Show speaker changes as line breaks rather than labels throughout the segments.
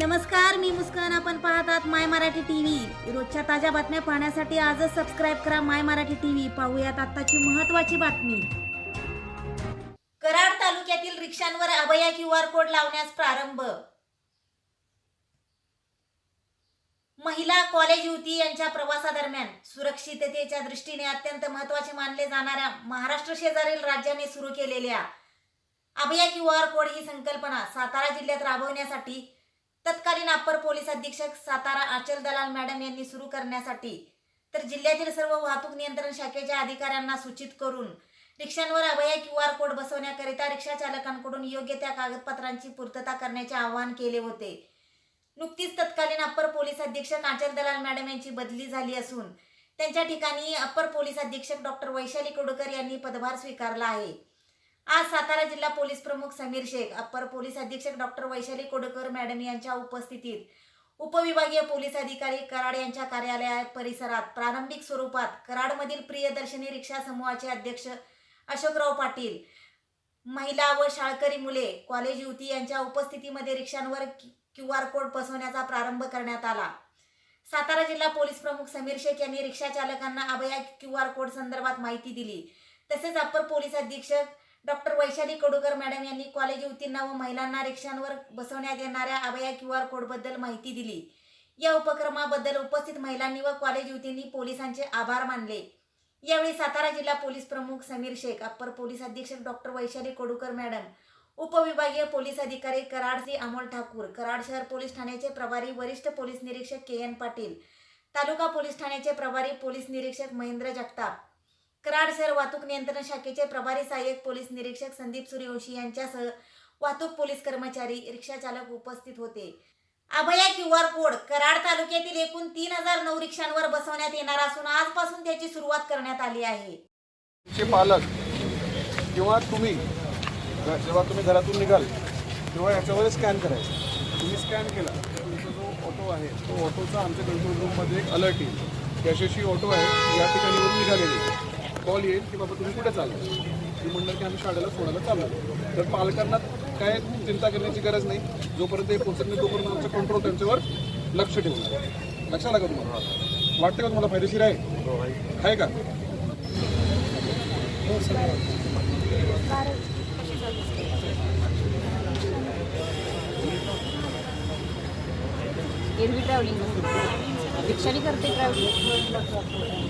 नमस्कार मी मुस्कान. आपण पाहतात माय मराठी टीव्ही. रोजच्या ताज्या बातम्या पाहण्यासाठी आजच सबस्क्राईब करा माय मराठी टीव्ही. पाहूयात आत्ताची महत्वाची बातमी. कराड तालुक्यातील रिक्षांवर अभया क्यू आर कोड लावण्यास प्रारंभ. महिला कॉलेज युवती यांच्या प्रवासादरम्यान सुरक्षिततेच्या दृष्टीने अत्यंत महत्त्वाचे मानले जाणाऱ्या महाराष्ट्र शेजारील राज्याने सुरू केलेल्या अभया क्यू आर कोड ही संकल्पना सातारा जिल्ह्यात राबवण्यासाठी तत्कालीन अप्पर पोलीस अधीक्षक सातारा आचल दलाल मॅडम यांनी सुरू करण्यासाठी तर जिल्ह्यातील सर्व वाहतूक नियंत्रण शाखेच्या अधिकाऱ्यांना सूचित करून रिक्षांवर अभया क्यू आर कोड बसवण्याकरिता रिक्षा चालकांकडून योग्य त्या कागदपत्रांची पूर्तता करण्याचे आवाहन केले होते. नुकतीच तत्कालीन अप्पर पोलीस अधीक्षक आचल दलाल मॅडम यांची बदली झाली असून त्यांच्या ठिकाणी अप्पर पोलीस अधीक्षक डॉक्टर वैशाली कोडकर यांनी पदभार स्वीकारला आहे. आज सातारा जिल्हा पोलीस प्रमुख समीर शेख अप्पर पोलीस अधीक्षक डॉक्टर वैशाली कोडकर मॅडम यांच्या उपस्थितीत उपविभागीय पोलीस अधिकारी कराड यांच्या कार्यालयात परिसरात प्रारंभिक स्वरूपात कराडमधील प्रियदर्शनी रिक्षा समूहाचे अध्यक्ष अशोकराव पाटील महिला व शाळकरी मुले कॉलेज युवती यांच्या उपस्थितीमध्ये रिक्षांवर क्यू आर कोड बसवण्याचा प्रारंभ करण्यात आला. सातारा जिल्हा पोलीस प्रमुख समीर शेख यांनी रिक्षा चालकांना अभया क्यू आर कोड संदर्भात माहिती दिली. तसेच अप्पर पोलीस अधीक्षक डॉक्टर वैशाली कडूकर मॅडम यांनी कॉलेज युवतींना व महिलांना रिक्षांवर बसवण्यात येणाऱ्या अभया क्यू आर कोडबद्दल माहिती दिली. या उपक्रमाबद्दल उपस्थित महिलांनी व कॉलेज युवतींनी पोलिसांचे आभार मानले. यावेळी सातारा जिल्हा पोलीस प्रमुख समीर शेख अप्पर पोलीस अधीक्षक डॉक्टर वैशाली कोडूकर मॅडम उपविभागीय पोलीस अधिकारी कराड सी अमोल ठाकूर कराड शहर पोलीस ठाण्याचे प्रभारी वरिष्ठ पोलीस निरीक्षक के एन पाटील तालुका पोलीस ठाण्याचे प्रभारी पोलीस निरीक्षक महेंद्र जगताप कराड शहर वाहतूक नियंत्रण शाखेचे प्रभारी सहाय्यक पोलीस निरीक्षक संदीप सूर्यवंशी यांच्यासह वाहतूक पोलीस कर्मचारी रिक्षा चालक उपस्थित होते. Abhaya Q R code Karad तालुक्यातील एकूण तीन हजार नऊ रिक्षांवर बसवण्यात येणार असून आजपासून त्याची सुरुवात करण्यात आली आहे.
पालक किंवा तुम्ही जेव्हा तुम्ही घरातून निघाल तेव्हा याच्यावर स्कॅन करायचं. तुम्ही स्कॅन केला तुमचा जो ऑटो आहे तो ऑटोचा आमच्या कंट्रोल रूममध्ये एक अलर्ट येईल. यशस्वी ऑटो आहे या ठिकाणी निघालेली. कॉल येईल की बाबा तुम्ही कुठे चालला तुम्ही म्हणणार की आम्ही शाळेला सोडायला चाललो तर पालकांना काय चिंता करण्याची गरज नाही. जोपर्यंत हे पोचत नाही तोपर्यंत आमचं कंट्रोल त्यांच्यावर लक्ष ठेवणार. लक्षात आलं का तुम्हाला? वाटतं का तुम्हाला फायदेशीर आहे? आहे. का?
एरवी ट्रॅव्हलिंग रिक्षाने करते ट्रॅव्हलिंग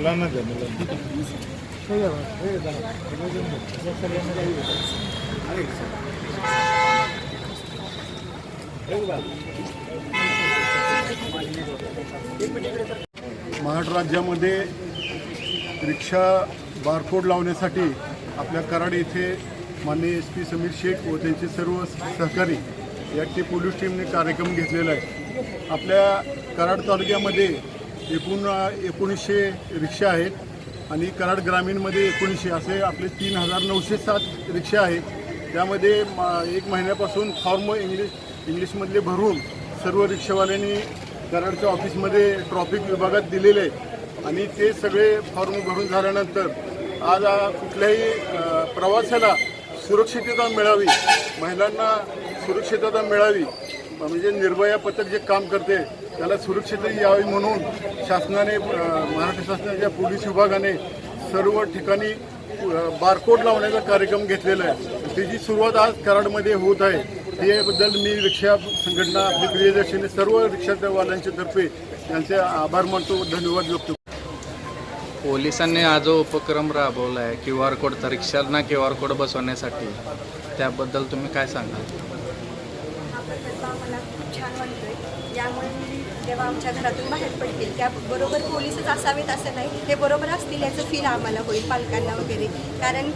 मुलांना द्या मुलांना.
महाराष्ट्र राज्यामध्ये रिक्षा बारकोड लावण्यासाठी आपल्या कराड येथे माननीय एस पी समीर शेख व त्यांचे सर्व सहकारी याची पोलीस टीमने कार्यक्रम घेतलेला आहे. आपल्या कराड तालुक्यामध्ये एकूण एकोणीसशे रिक्षा आहेत आणि कराड ग्रामीणमध्ये एकोणीसशे असे आपले तीन हजार नऊशे सात रिक्षा आहेत. त्यामध्ये मा- एक महिन्यापासून फॉर्म इंग्लिश इंग्लिशमधले भरून सर्व रिक्षावाल्यांनी कराडच्या ऑफिसमध्ये ट्रॉफिक विभागात दिलेले आहे आणि ते सगळे फॉर्म भरून झाल्यानंतर आज कुठल्याही प्रवासाला सुरक्षितता मिळावी महिलांना सुरक्षितता मिळावी म्हणजे निर्भया पथक जे काम करते त्याला सुरक्षितता यावी म्हणून शासनाने महाराष्ट्र शासनाच्या पोलीस विभागाने सर्व ठिकाणी बारकोड लावण्याचा कार्यक्रम घेतलेला आहे. त्याची सुरुवात आज कराडमध्ये होत आहे त्याबद्दल मी रिक्षा संघटना आपली प्रियदर्शनी सर्व रिक्षावाल्यांच्या तर्फे त्यांचे आभार मानतो धन्यवाद व्यक्त करतो.
पोलिसांनी हा जो उपक्रम राबवला आहे क्यू आर कोडचा रिक्षांना क्यू आर कोड बसवण्यासाठी त्याबद्दल तुम्ही काय सांगाल?
जेव्हा आमच्या घरातून बाहेर पडतील त्या बरोबर पोलीसच असावेत असं नाही. हे बरोबर असतील याचं फील आम्हाला होईल पालकांना वगैरे. कारण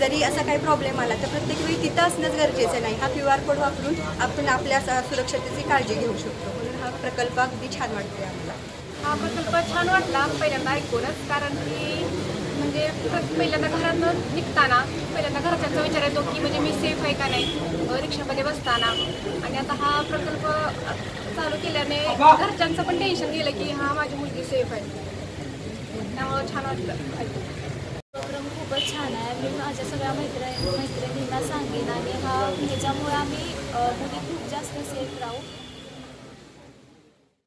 जरी असा काही प्रॉब्लेम आला तर प्रत्येक वेळी तिथं असणंच गरजेचं नाही. हा क्यू आर कोड वापरून आपण आपल्या सुरक्षतेची काळजी घेऊ शकतो. म्हणून हा प्रकल्प अगदी छान वाटतोय आम्हाला.
हा प्रकल्प छान वाटला. पहिल्यांदा ऐकूनच कारण की म्हणजे पहिल्यांदा घरातनं निघताना पहिल्यांदा घरच्यांचा विचार येतो की म्हणजे मी सेफ आहे का नाही? रिक्षामध्ये बसताना. आणि आता हा प्रकल्प चालू केल्याने घरच्यांचं पण टेन्शन गेलं की हा माझी मुलगी सेफ आहे. त्यामुळं छान वाटलं. ऐकून.
उपक्रम खूपच छान आहे. मी माझ्या सगळ्या मैत्रिणी मैत्रिणींना सांगेन. आणि हा ह्याच्यामुळे आम्ही मुली खूप जास्त सेफ राहू.